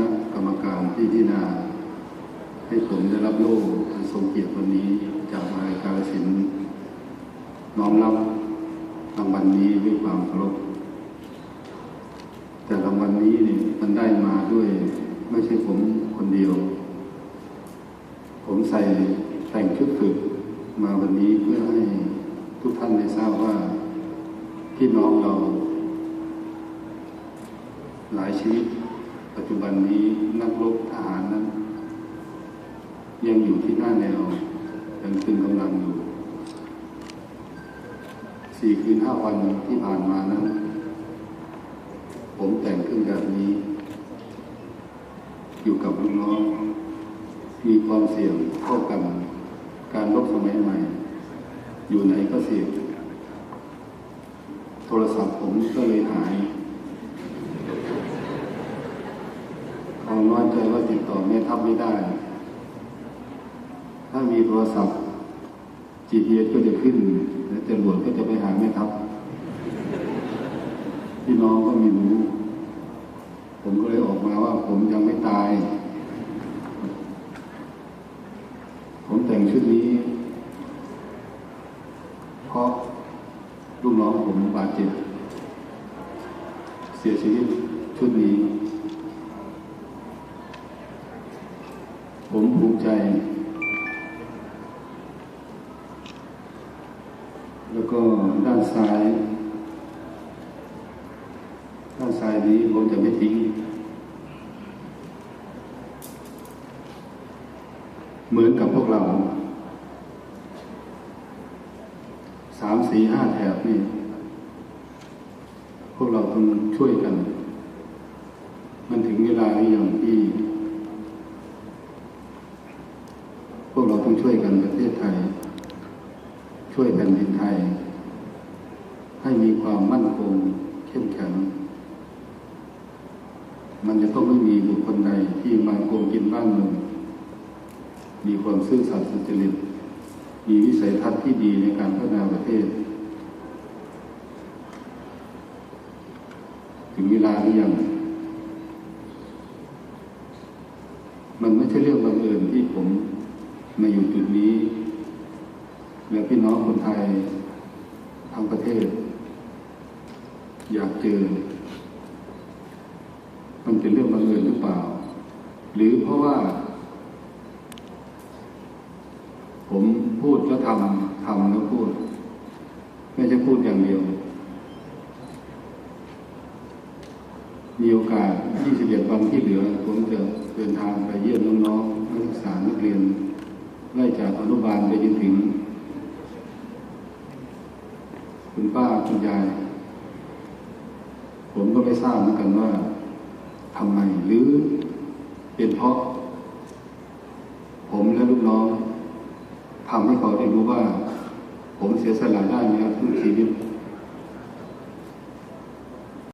ณะกรรมการที่พิจารณา ให้ผมได้รับโล่อันทรงเกียรติวันนี้จากมหาวิทยาลัยศิลป์น้อมรับรางวัลนี้ด้วยความเคารพแต่รางวัลนี้เนี่ยมันได้มาด้วยไม่ใช่ผมคนเดียว ผมใส่แต่งชุดฝึกมาวันนี้เพื่อให้ทุกท่านได้ทราบว่าพี่น้องเรา หลายชีวิต ปัจจุบันนี้นักรบทหารนั้น ยังอยู่ที่หน้าแนวยังตึงกำลังอยู่สี่คืนห้าวันที่ผ่านมานั้น ผมแต่งขึ้นแบบนี้ อยู่กับลูกน้อง มีความเสี่ยงเท่ากัน การลบสมัยใหม่ อยู่ไหนก็เสี่ยงโทรศัพท์ผมก็เลยหายความ น้อยใจว่าติดต่อแม่ทัพไม่ได้ ถ้ามีโทรศัพท์ GPS ก็จะขึ้น และจรวดก็จะไปหาแม่ทัพพี่น้องก็ม่รู้ ผมก็เลยออกมาว่า ผมยังไม่ตาย ผมแต่งชุดนี้เพราะลูกน้องผมบาดเจ็บ เสียชีวิตชุดนี้ ผมภูมิใจ แล้วก็ด้านซ้าย ด้านซ้ายนี้ผมจะไม่ทิ้ง เหมือนกับพวกเราสามสี่ห้าแถบนี่ พวกเราต้องช่วยกัน มันถึงเวลาหรือยังที่ พวกเราต้องช่วยกันประเทศไทย ช่วยแผ่นดินไทย ให้มีความมั่นคงเข้มแข็ง มันจะต้องไม่มีบุคคลใดที่มาโกงกินบ้านเมืองมีความซื่อสัตย์สุจริต มีวิสัยทัศน์ที่ดีในการพัฒนาประเทศ ถึงเวลาหรือยัง มันไม่ใช่เรื่องบังเอิญที่ผม มาอยู่จุดนี้ และพี่น้องคนไทยทั้งประเทศ อยากเจอ มันเป็นเรื่องบังเอิญหรือเปล่า หรือเพราะว่า ผมพูดแล้วทำทำแล้วพูด ไม่ใช่พูดอย่างเดียว มีโอกาส 21 วันที่เหลือ ผมจะเดินทางไปเยี่ยมน้องๆนักศึกษานักเรียน ไล่จากอนุบาลไปจนถึง คุณป้าคุณยาย ผมก็ไม่ทราบเหมือนกันว่าทำไมหรือเป็นเพราะ ผมและลูกน้องทำให้เขาได้รู้ว่า ผมเสียสละได้นะครับทุกชีวิต